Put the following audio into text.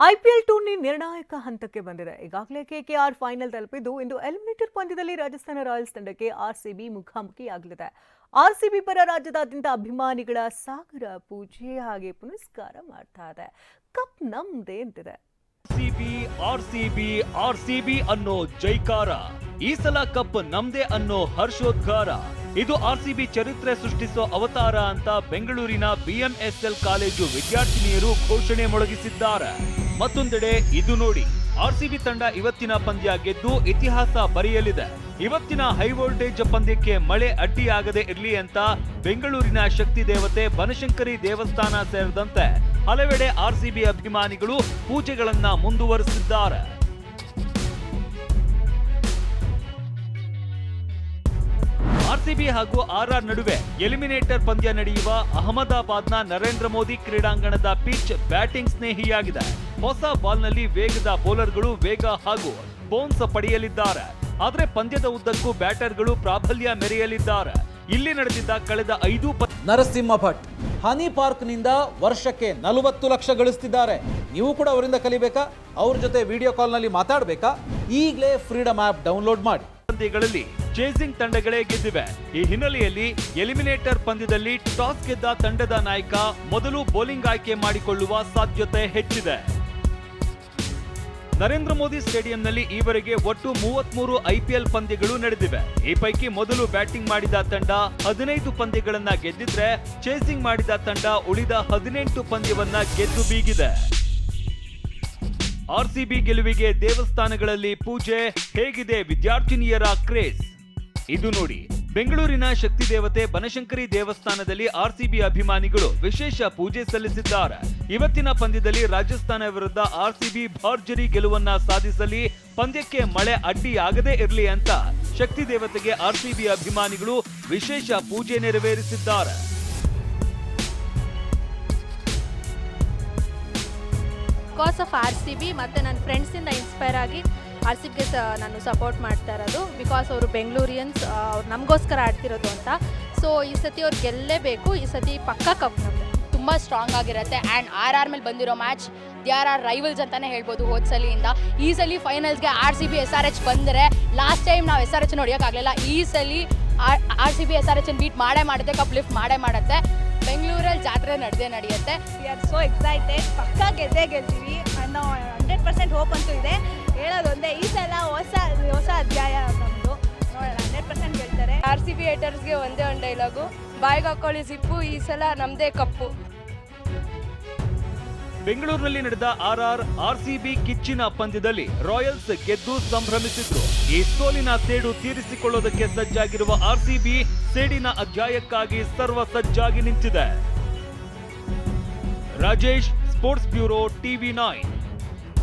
IPL tourney ನಿರ್ಣಾಯಕ ಹಂತಕ್ಕೆ ಬಂದಿದೆ. ಈಗಾಗಲೇ ಕೆಕೆಆರ್ ಫೈನಲ್ ತಲುಪಿದ್ದು, ಇಂದು ಎಲಿಮಿನೇಟರ್ ಪಂದ್ಯದಲ್ಲಿ ರಾಜಸ್ಥಾನ ರಾಯಲ್ಸ್ ತಂಡಕ್ಕೆ ಆರ್ಸಿಬಿ ಮುಖಾಮುಖಿಯಾಗಲಿದೆ. ಆರ್ಸಿಬಿ ಪರ ರಾಜ್ಯದಾದ್ಯಂತ ಅಭಿಮಾನಿಗಳ ಸಾಗರ ಪೂಜೆ ಹಾಗೆ ಪುನಸ್ಕಾರ ಮಾಡ್ತಾ ಇದೆ. ಕಪ್ ನಮ್ದೇ ಅಂತಿದೆ. ಸಿಬಿ ಆರ್ಸಿಬಿ ಆರ್ಸಿಬಿ ಅನ್ನೋ ಜೈಕಾರ. ಈ ಸಲ ಕಪ್ ನಮ್ದೇ ಅನ್ನೋ ಹರ್ಷೋದ್ಗಾರ. ಇದು ಆರ್ಸಿಬಿ ಚರಿತ್ರೆ ಸೃಷ್ಟಿಸೋ ಅವತಾರ ಅಂತ ಬೆಂಗಳೂರಿನ ಬಿಎಂಎಸ್ಎಲ್ ಕಾಲೇಜು ವಿದ್ಯಾರ್ಥಿನಿಯರು ಘೋಷಣೆ ಮೊಳಗಿಸಿದ್ದಾರೆ. ಮತ್ತೊಂದೆಡೆ ಇದು ನೋಡಿ. ಆರ್ಸಿಬಿ ತಂಡ ಇವತ್ತಿನ ಪಂದ್ಯ ಗೆದ್ದು ಇತಿಹಾಸ ಬರೆಯಲಿದೆ. ಇವತ್ತಿನ ಹೈ ವೋಲ್ಟೇಜ್ ಪಂದ್ಯಕ್ಕೆ ಮಳೆ ಅಡ್ಡಿಯಾಗದೆ ಇರಲಿ ಅಂತ ಬೆಂಗಳೂರಿನ ಶಕ್ತಿ ದೇವತೆ ಬನಶಂಕರಿ ದೇವಸ್ಥಾನ ಸೇರಿದಂತೆ ಹಲವೆಡೆ ಆರ್ಸಿಬಿ ಅಭಿಮಾನಿಗಳು ಪೂಜೆಗಳನ್ನ ಮುಂದುವರೆಸಿದ್ದಾರೆ ಆರ್ಸಿಬಿ ಹಾಗೂ ಆರ್ಆರ್ ನಡುವೆ ಎಲಿಮಿನೇಟರ್ ಪಂದ್ಯ ನಡೆಯುವ ಅಹಮದಾಬಾದ್ನ ನರೇಂದ್ರ ಮೋದಿ ಕ್ರೀಡಾಂಗಣದ ಪಿಚ್ ಬ್ಯಾಟಿಂಗ್ ಸ್ನೇಹಿಯಾಗಿದೆ. ಹೊಸ ಬಾಲ್ನಲ್ಲಿ ವೇಗದ ಬೌಲರ್ಗಳು ವೇಗ ಹಾಗೂ ಬೌನ್ಸ್ ಪಡೆಯಲಿದ್ದಾರೆ. ಆದರೆ ಪಂದ್ಯದ ಉದ್ದಕ್ಕೂ ಬ್ಯಾಟರ್ಗಳು ಪ್ರಾಬಲ್ಯ ಮೆರೆಯಲಿದ್ದಾರೆ. ಇಲ್ಲಿ ನಡೆದಿದ್ದ ಕಳೆದ ಐದು ನರಸಿಂಹ ಭಟ್, ಹನಿ ಪಾರ್ಕ್ನಿಂದ ವರ್ಷಕ್ಕೆ ನಲವತ್ತು ಲಕ್ಷ ಗಳಿಸ್ತಿದ್ದಾರೆ. ನೀವು ಕೂಡ ಅವರಿಂದ ಕಲಿಬೇಕಾ? ಅವ್ರ ಜೊತೆ ವಿಡಿಯೋ ಕಾಲ್ನಲ್ಲಿ ಮಾತಾಡಬೇಕಾ? ಈಗಲೇ ಫ್ರೀಡಮ್ ಆ್ಯಪ್ ಡೌನ್ಲೋಡ್ ಮಾಡಿ. ಪಂದ್ಯಗಳಲ್ಲಿ ಚೇಸಿಂಗ್ ತಂಡಗಳೇ ಗೆದ್ದಿವೆ. ಈ ಹಿನ್ನೆಲೆಯಲ್ಲಿ ಎಲಿಮಿನೇಟರ್ ಪಂದ್ಯದಲ್ಲಿ ಟಾಸ್ ಗೆದ್ದ ತಂಡದ ನಾಯಕ ಮೊದಲು ಬೌಲಿಂಗ್ ಆಯ್ಕೆ ಮಾಡಿಕೊಳ್ಳುವ ಸಾಧ್ಯತೆ ಹೆಚ್ಚಿದೆ. ನರೇಂದ್ರ ಮೋದಿ ಸ್ಟೇಡಿಯಂನಲ್ಲಿ ಈವರೆಗೆ ಒಟ್ಟು ಮೂವತ್ಮೂರು ಐಪಿಎಲ್ ಪಂದ್ಯಗಳು ನಡೆದಿವೆ. ಈ ಪೈಕಿ ಮೊದಲು ಬ್ಯಾಟಿಂಗ್ ಮಾಡಿದ ತಂಡ ಹದಿನೈದು ಪಂದ್ಯಗಳನ್ನ ಗೆದ್ದಿದ್ರೆ, ಚೇಸಿಂಗ್ ಮಾಡಿದ ತಂಡ ಉಳಿದ ಹದಿನೆಂಟು ಪಂದ್ಯವನ್ನ ಗೆದ್ದು ಬೀಗಿದೆ. ಆರ್ಸಿಬಿ ಗೆಲುವಿಗೆ ದೇವಸ್ಥಾನಗಳಲ್ಲಿ ಪೂಜೆ ಹೇಗಿದೆ ವಿದ್ಯಾರ್ಥಿನಿಯರ ಕ್ರೇಜ್? ಇದು ನೋಡಿ, ಬೆಂಗಳೂರಿನ ಶಕ್ತಿ ದೇವತೆ ಬನಶಂಕರಿ ದೇವಸ್ಥಾನದಲ್ಲಿ ಆರ್ಸಿಬಿ ಅಭಿಮಾನಿಗಳು ವಿಶೇಷ ಪೂಜೆ ಸಲ್ಲಿಸಿದ್ದಾರೆ. ಇವತ್ತಿನ ಪಂದ್ಯದಲ್ಲಿ ರಾಜಸ್ಥಾನ ವಿರುದ್ಧ ಆರ್ಸಿಬಿ ಭರ್ಜರಿ ಗೆಲುವನ್ನ ಸಾಧಿಸಲಿ, ಪಂದ್ಯಕ್ಕೆ ಮಳೆ ಅಡ್ಡಿಯಾಗದೇ ಇರಲಿ ಅಂತ ಶಕ್ತಿ ದೇವತೆಗೆ ಆರ್ಸಿಬಿ ಅಭಿಮಾನಿಗಳು ವಿಶೇಷ ಪೂಜೆ ನೆರವೇರಿಸಿದ್ದಾರೆ. Because of R C B ಮತ್ತು ನನ್ನ ಫ್ರೆಂಡ್ಸಿಂದ ಇನ್ಸ್ಪೈರ್ ಆಗಿ ಆರ್ ಸಿ ಬಿಗೆ ಸ ನಾನು ಸಪೋರ್ಟ್ ಮಾಡ್ತಾ ಇರೋದು. ಬಿಕಾಸ್ ಅವರು ಬೆಂಗಳೂರಿಯನ್ಸ್ ಅವ್ರು ನಮಗೋಸ್ಕರ ಆಡ್ತಿರೋದು ಅಂತ. ಸೊ ಈ ಸತಿ ಅವ್ರು ಗೆಲ್ಲೇಬೇಕು. ಈ ಸತಿ ಪಕ್ಕಾ ಕಪ್ ತುಂಬ ಸ್ಟ್ರಾಂಗ್ ಆಗಿರುತ್ತೆ. ಆ್ಯಂಡ್ ಆರ್ ಆರ್ ಮೇಲೆ ಬಂದಿರೋ match the R R rivals ಅಂತಲೇ ಹೇಳ್ಬೋದು ಹೋದ ಸಲಿಯಿಂದ. ಈ ಸಲ ಫೈನಲ್ಸ್ಗೆ R C B S R H ಬಂದರೆ ಲಾಸ್ಟ್ ಟೈಮ್ ನಾವು ಎಸ್ ಆರ್ ಎಚ್ ನೋಡಿಯೋಕ್ಕಾಗಲಿಲ್ಲ ಈ ಸಲ R C B S R H beat ಮಾಡೇ ಮಾಡುತ್ತೆ ಕಪ್ ಲಿಫ್ಟ್ ಮಾಡೇ ಮಾಡುತ್ತೆ. ಬೆಂಗಳೂರಲ್ಲಿ ಜಾತ್ರೆ ನಡೆದೇ ನಡೆಯುತ್ತೆ. ವಿ ಆರ್ ಸೋ ಎಕ್ಸೈಟೆಡ್ ಪಕ್ಕ ಗೆದ್ದೇ ಗೆಲ್ತೀವಿ ಅನ್ನೋ ಹಂಡ್ರೆಡ್ ಪರ್ಸೆಂಟ್ ಹೋಪ್ ಅಂತೂ ಇದೆ. ಹೇಳೋದೊಂದೇ ಈ ಸಲ ಹೊಸ ಹೊಸ ಅಧ್ಯಾಯ ನಮ್ಮದು ನೋಡೋಣ ಹಂಡ್ರೆಡ್ ಪರ್ಸೆಂಟ್ ಗೆಲ್ತಾರೆ. ಆರ್ ಸಿ ಬಿ ಏಟರ್ಸ್ಗೆ ಒಂದೇ ಒಂದು ಡೈಲಾಗು ಬಾಯಿಗೆ ಹಾಕೊಳ್ಳಿ ಸಿಪ್ಪು ಈ ಸಲ ನಮ್ಮದೇ ಕಪ್ಪು ಬೆಂಗಳೂರಿನಲ್ಲಿ ನಡೆದ ಆರ್ಆರ್ ಆರ್ಸಿಬಿ ಕಿಚ್ಚಿನ ಪಂದ್ಯದಲ್ಲಿ ರಾಯಲ್ಸ್ ಗೆದ್ದು ಸಂಭ್ರಮಿಸಿದ್ರು. ಈ ಸೋಲಿನ ಸೇಡು ತೀರಿಸಿಕೊಳ್ಳೋದಕ್ಕೆ ಸಜ್ಜಾಗಿರುವ ಆರ್ಸಿಬಿ ಸೇಡಿನ ಅಧ್ಯಾಯಕ್ಕಾಗಿ ಸರ್ವ ಸಜ್ಜಾಗಿ ನಿಂತಿದೆ. Rajesh, sports bureau, TV nine.